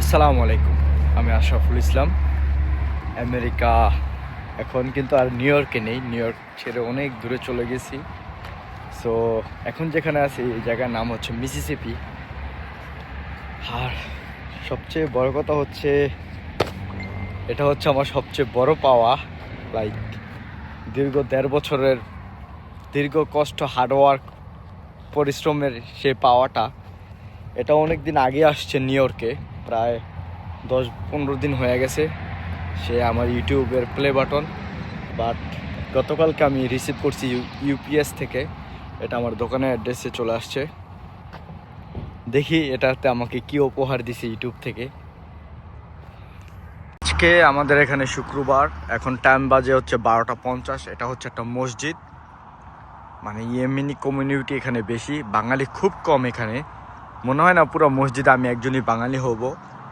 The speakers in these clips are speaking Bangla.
আসসালামু আলাইকুম। আমি আশরাফুল ইসলাম। আমেরিকা এখন কিন্তু আর নিউ ইয়র্কে নেই। নিউ ইয়র্ক ছেড়ে অনেক দূরে চলে গেছি। সো এখন যেখানে আছি, এই জায়গার নাম হচ্ছে মিসিসিপি আর সবচেয়ে বড় কথা হচ্ছে, এটা হচ্ছে আমার সবচেয়ে বড় পাওয়া। লাইক দীর্ঘ দেড় বছরের দীর্ঘ কষ্ট হার্ডওয়ার্ক পরিশ্রমের সে পাওয়াটা। এটা অনেক দিন আগে আসছে নিউ ইয়র্কে। প্রায় দশ পনেরো দিন হয়ে গেছে। সে আমার ইউটিউবের প্লে বাটন বাট গতকালকে আমি রিসিভ করছি ইউপিএস থেকে। এটা আমার দোকানের অ্যাড্রেসে চলে আসছে। দেখি এটাতে আমাকে কি উপহার দিছে ইউটিউব থেকে। আজকে আমাদের এখানে শুক্রবার, এখন টাইম বাজে হচ্ছে বারোটা পঞ্চাশ। এটা হচ্ছে একটা মসজিদ। মানে ইয়েমিনি কমিউনিটি এখানে বেশি। বাঙালি খুব কম এখানে। মনে হয় না পুরো মসজিদে আমি একজনই বাঙালি হব।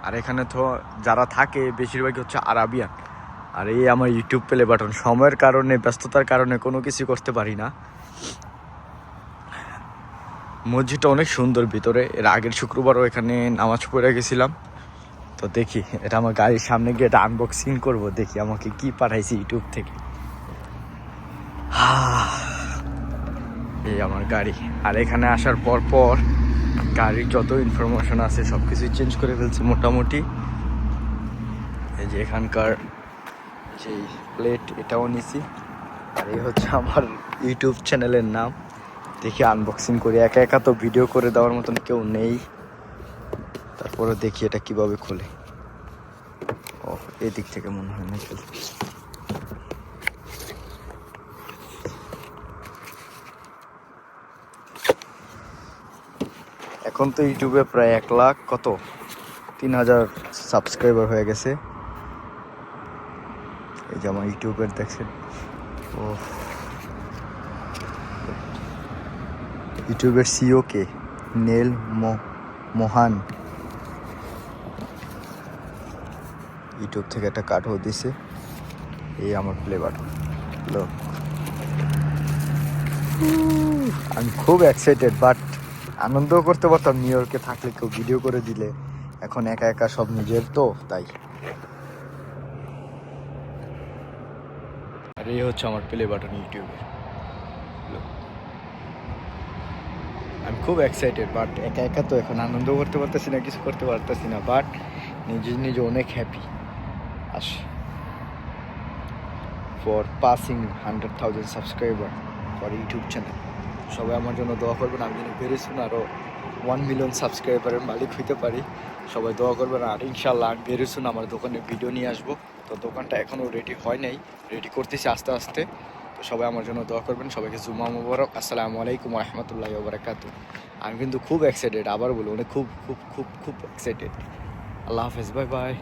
আর এখানে তো যারা থাকে, বেশিরভাগই হচ্ছে আরাবিয়ান। আর এই আমার ইউটিউব প্লে বাটন সময়ের কারণে, ব্যস্ততার কারণে কোনো কিছু করতে পারি না। মসজিদটা অনেক সুন্দর ভিতরে। এর আগের শুক্রবারও এখানে নামাজ পড়ে গেছিলাম। তো দেখি, এটা আমার গাড়ির সামনে গিয়ে এটা আনবক্সিং করব। দেখি আমাকে কি পাঠাইছে ইউটিউব থেকে। এই আমার গাড়ি। আর এখানে আসার পর পর গাড়ির যত ইনফরমেশন আছে সব কিছুই চেঞ্জ করে ফেলছে মোটামুটি। এই যে এখানকার যে প্লেট এটাও নিছি। আর এই হচ্ছে আমার ইউটিউব চ্যানেলের নাম। দেখি আনবক্সিং করি। একা একা তো ভিডিও করে দেওয়ার মতন কেউ নেই। তারপরে দেখি এটা কীভাবে খোলে। ও, এদিক থেকে মনে হয় নাকি এখন তো ইউটিউবে প্রায় এক লাখ কত? তিন হাজার সাবস্ক্রাইবার হয়ে গেছে। এই যে আমার ইউটিউবের দেখছেন। ও ইউটিউবের সিও কে? নেল মোহান। ইউটিউব থেকে একটা কার্ডও দিছে। এই আমার প্লে বাটন আমি খুব এক্সাইটেড বাট আনন্দও করতে পারতাম নিউ ইয়র্কে থাকলে কেউ ভিডিও করে দিলে। এখন একা একা সব নিজের তো তাই। আর এই হচ্ছে আমার প্লে বাটন ইউটিউবে আমি খুব এক্সাইটেড বাট একা একা তো এখন আনন্দ করতে পারতেছি না কিছু করতে পারতেছি না বাট নিজে নিজে অনেক happy us. For passing hundred thousand subscriber for YouTube channel সবাই আমার জন্য দোয়া করবেন, আমি যেন বেরোছুন আরও ওয়ান মিলিয়ন সাবস্ক্রাইবারের মালিক হইতে পারি। সবাই দোয়া করবেন আর ইনশাল্লাহ আমি বেরোছুন আমার দোকানে ভিডিও নিয়ে আসব। তো দোকানটা এখনও রেডি হয় নাই রেডি করতেছি আস্তে আস্তে। তো সবাই আমার জন্য দোয়া করবেন, সবাইকে জুমা মুবারক। আসসালামু আলাইকুম রহমতুল্লাহ বারাকাতু আমি কিন্তু খুব এক্সাইটেড আবার বলব মানে খুব খুব খুব খুব এক্সাইটেড আল্লাহ হাফেজ বাই বাই